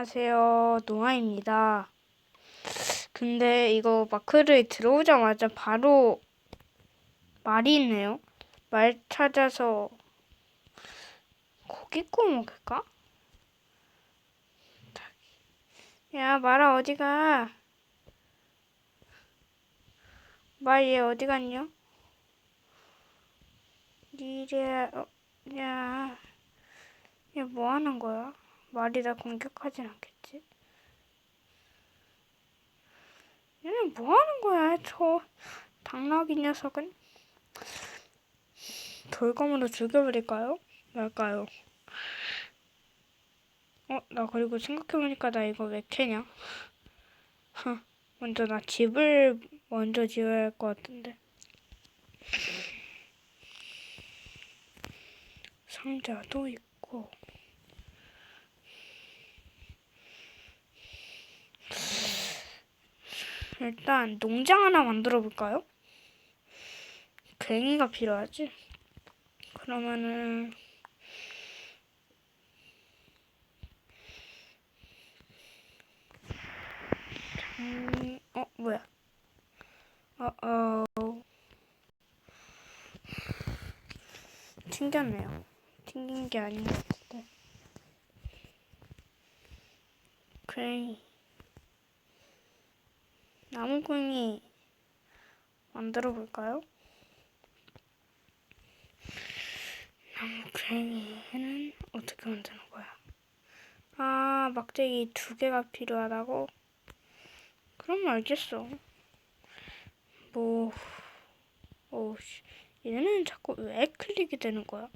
안녕하세요, 노아입니다. 근데 이거 마크를 들어오자마자 바로 말이 있네요. 말 찾아서 고기 구워 먹을까? 야, 말아 어디 가? 말 얘 어디 갔냐? 이래, 어, 야, 얘 뭐 하는 거야? 말이 나 공격하진 않겠지? 얘는 뭐 하는 거야, 저 당나귀 녀석은? 돌검으로 죽여버릴까요? 말까요? 어, 나 그리고 생각해보니까 나 이거 왜 캐냐? 먼저 나 집을 먼저 지어야 할 것 같은데. 상자도 있고. 일단 농장 하나 만들어 볼까요? 괭이가 필요하지? 그러면은 음, 어 뭐야? 어어 튕겼네요. 튕긴 게 아닌 것 같은데. 괭이 나무꾼이 만들어 볼까요? 나무괭이는 어떻게 만드는 거야? 아, 막대기 두 개가 필요하다고? 그럼 알겠어. 뭐, 오씨, 얘는 자꾸 왜 클릭이 되는 거야?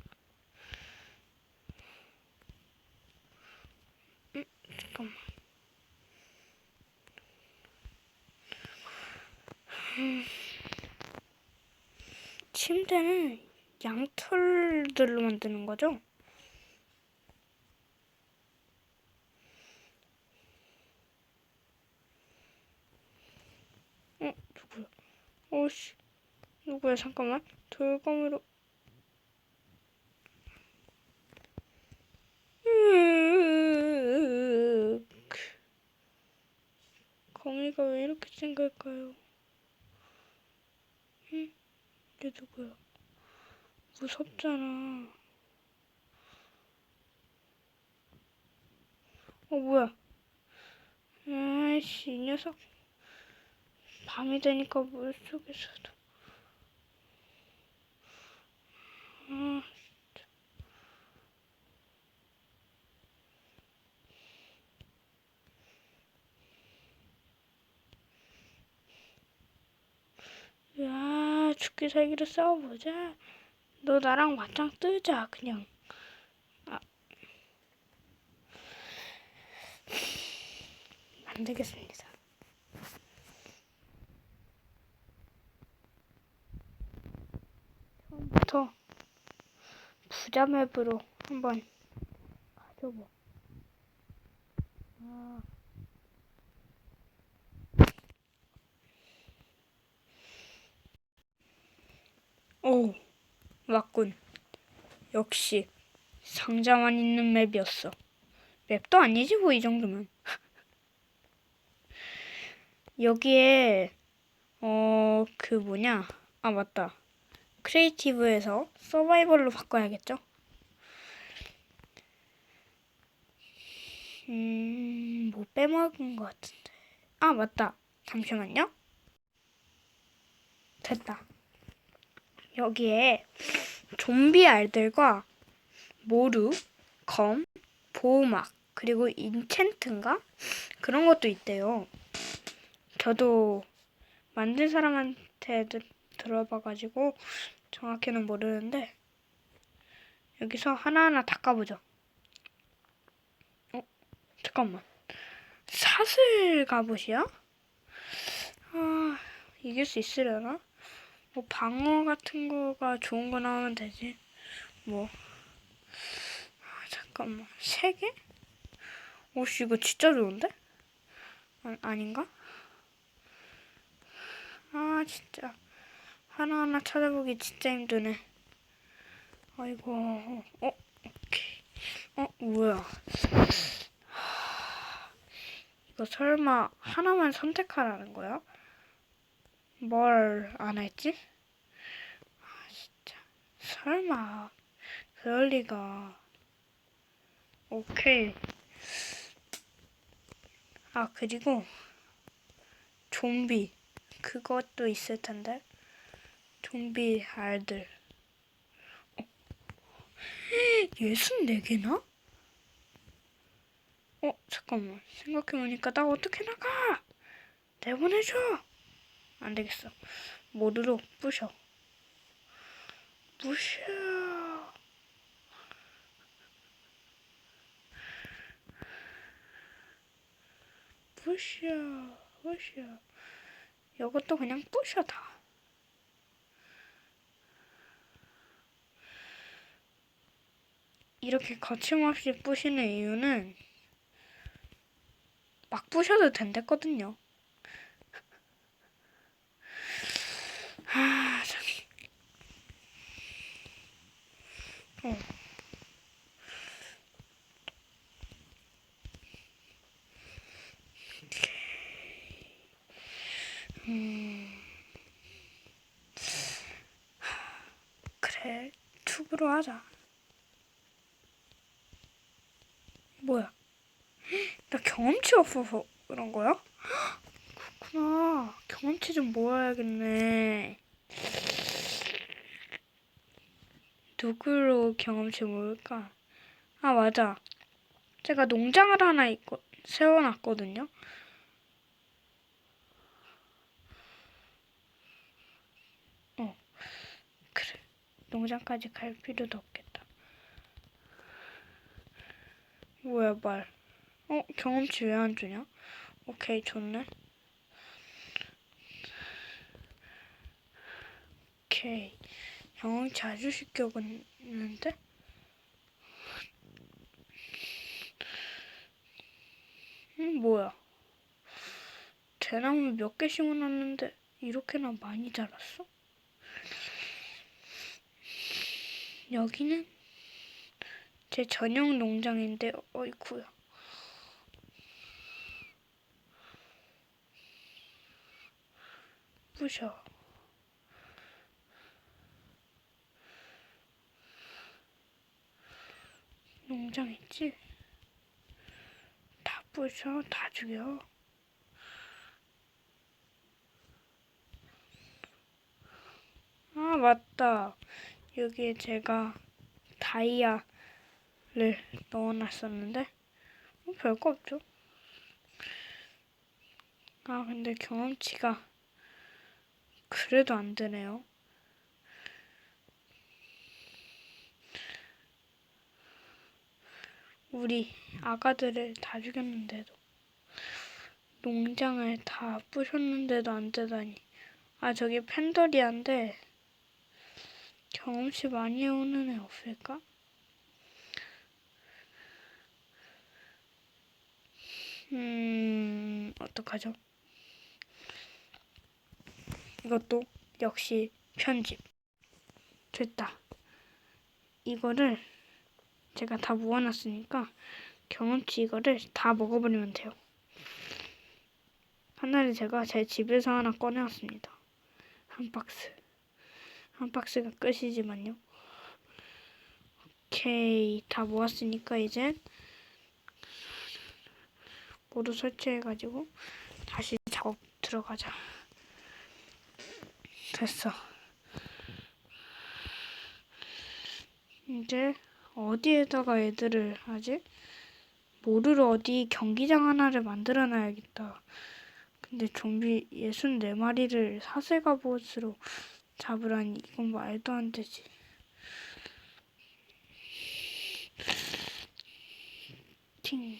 음, 잠깐만. 침대는 양털들로 만드는 거죠? 어, 누구야? 오씨, 누구야? 잠깐만. 돌검으로. 거미가 왜 이렇게 생길까요? 응? 얘 누구야? 무섭잖아. 어, 뭐야? 아이씨, 이 녀석. 밤이 되니까 물 속에서도. 아, 진짜. 야, 죽기 살기로 싸워보자. 너 나랑 맞짱 뜨자, 그냥. 아. 안 되겠습니다. 처음부터 부자 맵으로 한번. 아. 오, 맞군. 역시 상자만 있는 맵이었어. 맵도 아니지 뭐 이 정도면. 여기에 어 그 뭐냐? 아 맞다. 크리에이티브에서 서바이벌로 바꿔야겠죠? 음, 뭐 빼먹은 것 같은데. 아 맞다. 잠시만요. 됐다. 여기에 좀비 알들과 모루, 검, 보호막, 그리고 인챈트인가? 그런 것도 있대요. 저도 만든 사람한테 들, 들어봐가지고 정확히는 모르는데 여기서 하나하나 닦아보죠. 어, 잠깐만. 사슬 갑옷이야? 아, 이길 수 있으려나? 뭐 방어 같은 거가 좋은 거 나오면 되지. 뭐. 아, 잠깐만. 세 개? 오씨, 이거 진짜 좋은데? 아, 아닌가? 아, 진짜. 하나하나 찾아보기 진짜 힘드네. 아이고, 어, 오케이. 어, 뭐야. 이거 설마 하나만 선택하라는 거야? 뭘 안 했지? 아, 진짜. 설마. 그럴 리가. 오케이. 아, 그리고 좀비. 그것도 있을 텐데. 좀비 알들. 어. 64개나? 어, 잠깐만. 생각해보니까 나 어떻게 나가? 내보내줘! 안 되겠어. 모두로 부셔. 부셔. 부셔. 부셔. 이것도 그냥 부셔 다. 이렇게 거침없이 부시는 이유는 막 부셔도 된댔거든요. 아, 참. 어. 음. 그래, 투구로 하자. 뭐야? 나 경험치 없어서 그런 거야? 경험치 좀 모아야겠네. 누구로 경험치 모을까? 아, 맞아. 제가 농장을 하나 있고, 세워놨거든요. 어, 그래. 농장까지 갈 필요도 없겠다. 뭐야, 말. 어, 경험치 왜 안 주냐? 오케이, 좋네. 오케이. 아주 쉽게 오겠는데? 음, 뭐야. 대나무 몇 개 심어놨는데 이렇게나 많이 자랐어? 여기는 제 전용 농장인데 어이쿠야. 부셔. 농장 있지? 다 부셔, 다 죽여. 아, 맞다. 여기에 제가 다이아를 넣어놨었는데, 어, 별거 없죠? 아, 근데 경험치가 그래도 안 되네요. 우리 아가들을 다 죽였는데도 농장을 다 부셨는데도 안 되다니. 아 저기 팬더리안데 경험치 많이 오는 애 없을까? 음 어떡하죠? 이것도 역시 편집 됐다. 이거를 제가 다 모아놨으니까 경험치 이거를 다 먹어버리면 돼요. 하나를 제가 제 집에서 하나 꺼내왔습니다. 한 박스. 한 박스가 끝이지만요. 오케이. 다 모았으니까 이제 모두 설치해가지고 다시 작업 들어가자. 됐어. 이제 어디에다가 애들을 하지? 모두를 어디 경기장 하나를 만들어 놔야겠다. 근데 좀비 64마리를 사슬 갑옷으로 잡으라니 이건 말도 안 되지. 팅.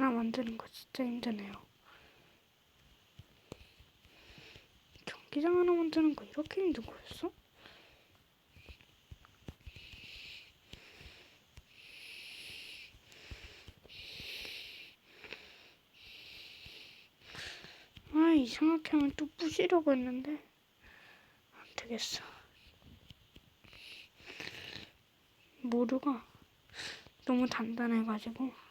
만드는 거 진짜 힘드네요. 경기장 하나 만드는 거 이렇게 힘든 거였어? 아 이상하게 하면 또 부시려고 했는데 안 되겠어. 모루가 너무 단단해가지고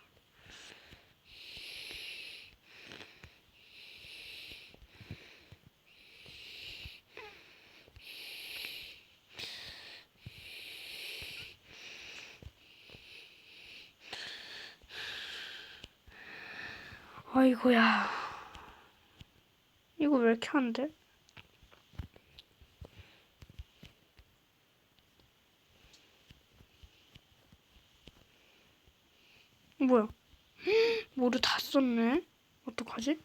아이고야 이거 왜 이렇게 안 돼? 뭐야? 모두 다 썼네? 어떡하지?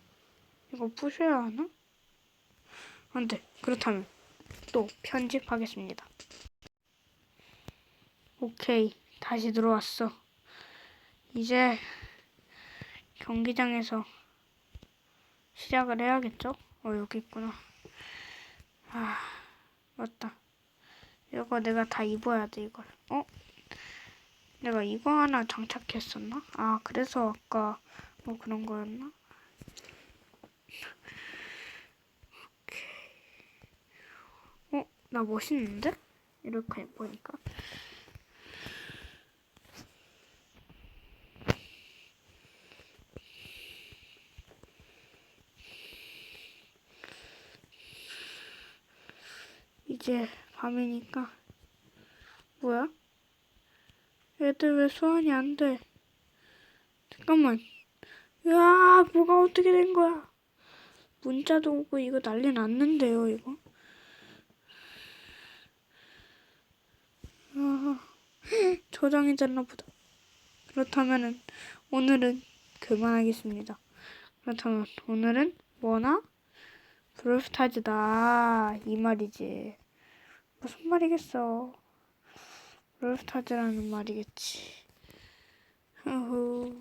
이거 부셔야 하나? 안 돼. 그렇다면 또 편집하겠습니다. 오케이. 다시 들어왔어. 이제 경기장에서 시작을 해야겠죠? 어, 여기 있구나. 아, 맞다. 이거 내가 다 입어야 돼, 이걸. 어? 내가 이거 하나 장착했었나? 아, 그래서 아까 뭐 그런 거였나? 오케이. 어, 나 멋있는데? 이렇게 보니까. 이제 밤이니까. 뭐야? 애들 왜 소환이 안 돼? 잠깐만. 으아, 뭐가 어떻게 된 거야? 문자도 오고 이거 난리 났는데요, 이거. 아, 저장이 됐나 보다. 그렇다면은 오늘은 그만하겠습니다. 그렇다면 오늘은 뭐나? 브롤스타즈다 이 말이지. 무슨 말이겠어. 브롤스타즈라는 말이겠지. 후후.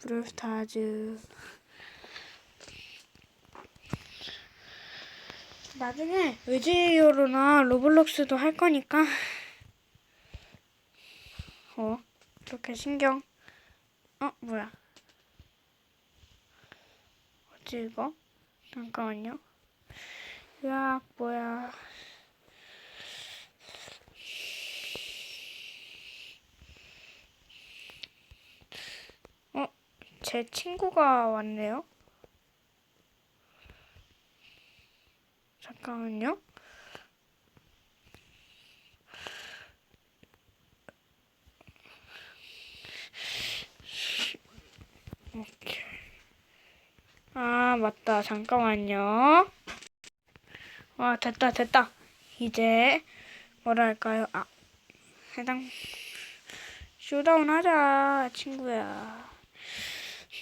브롤스타즈. 나중에 의지요로나 로블록스도 할 거니까. 어, 이렇게 신경. 어, 뭐야. 뭐지, 이거? 잠깐만요. 야, 뭐야. 어, 제 친구가 왔네요. 잠깐만요. 오케이. 아, 맞다. 잠깐만요. 와, 됐다, 됐다. 이제, 뭐랄까요. 아, 해당, 쇼다운 하자, 친구야.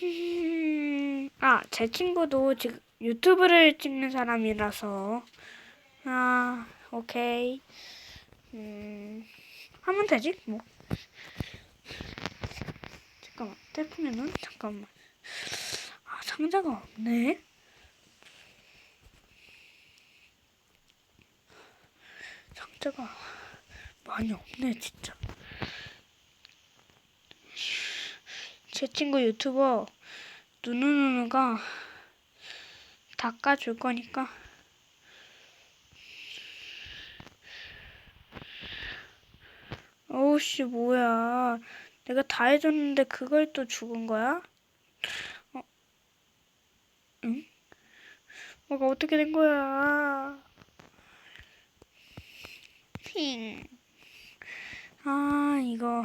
음, 아, 제 친구도 지금 유튜브를 찍는 사람이라서, 아, 오케이. 음, 하면 되지, 뭐. 잠깐만, 태풍에는 잠깐만. 아, 상자가 없네. 상자가 많이 없네, 진짜. 제 친구 유튜버 누누누누가 닦아줄 거니까. 어우씨, 뭐야. 내가 다 해줬는데 그걸 또 죽은 거야? 어? 응? 뭐가 어떻게 된 거야? 힝. 아, 이거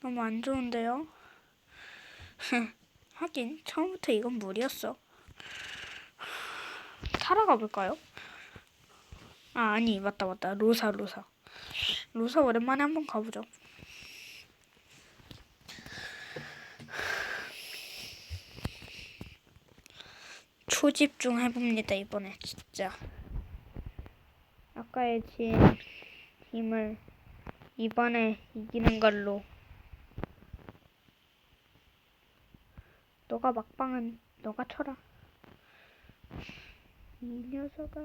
너무 안 좋은데요? 하긴 처음부터 이건 무리였어. 타러 가볼까요? 아, 아니, 맞다, 맞다. 로사, 로사. 로사 오랜만에 한번 가보죠. 초집중 해봅니다, 이번에, 진짜. 아까의 진 힘을 이번에 이기는 걸로. 너가 막방은 너가 쳐라. 이 녀석아.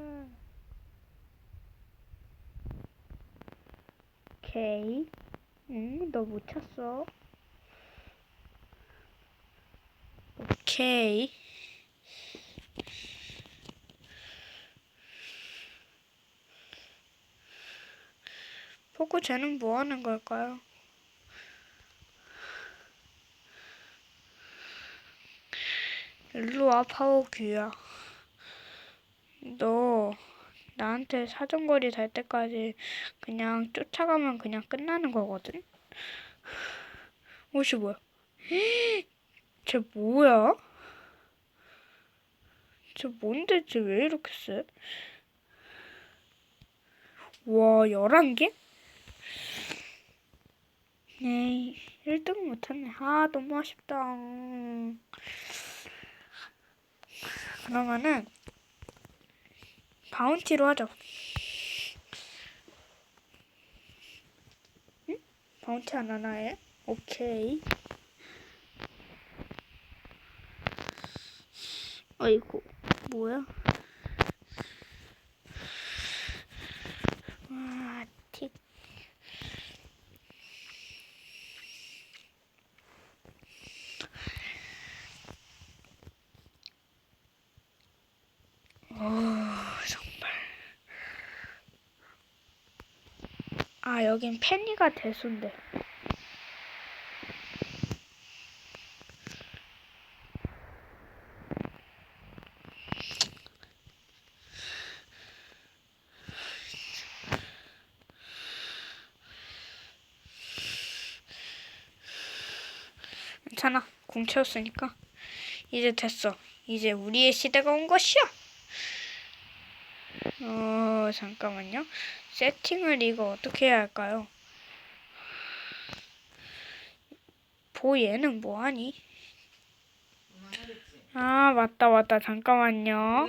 오케이. 응, 너 못 쳤어. 오케이. 포크 쟤는 뭐 하는 걸까요? 일로 와, 파워규야. 너 나한테 사정거리 달 때까지 그냥 쫓아가면 그냥 끝나는 거거든? 옷이 뭐야? 쟤 뭐야? 쟤 뭔데 쟤 왜 이렇게 세? 와, 11개? 에이, 1등 못했네. 아, 너무 아쉽다. 음. 그러면은, 바운티로 하자. 응? 바운티 안 하나 해? 오케이. 어이구, 뭐야? 와, 틱. 오, 정말. 아, 여긴 페니가 대수인데. 괜찮아. 공 채웠으니까. 이제 됐어. 이제 우리의 시대가 온 것이야. 어, 잠깐만요. 세팅을 이거 어떻게 해야 할까요? 보 얘는 뭐하니? 아, 맞다, 맞다. 잠깐만요.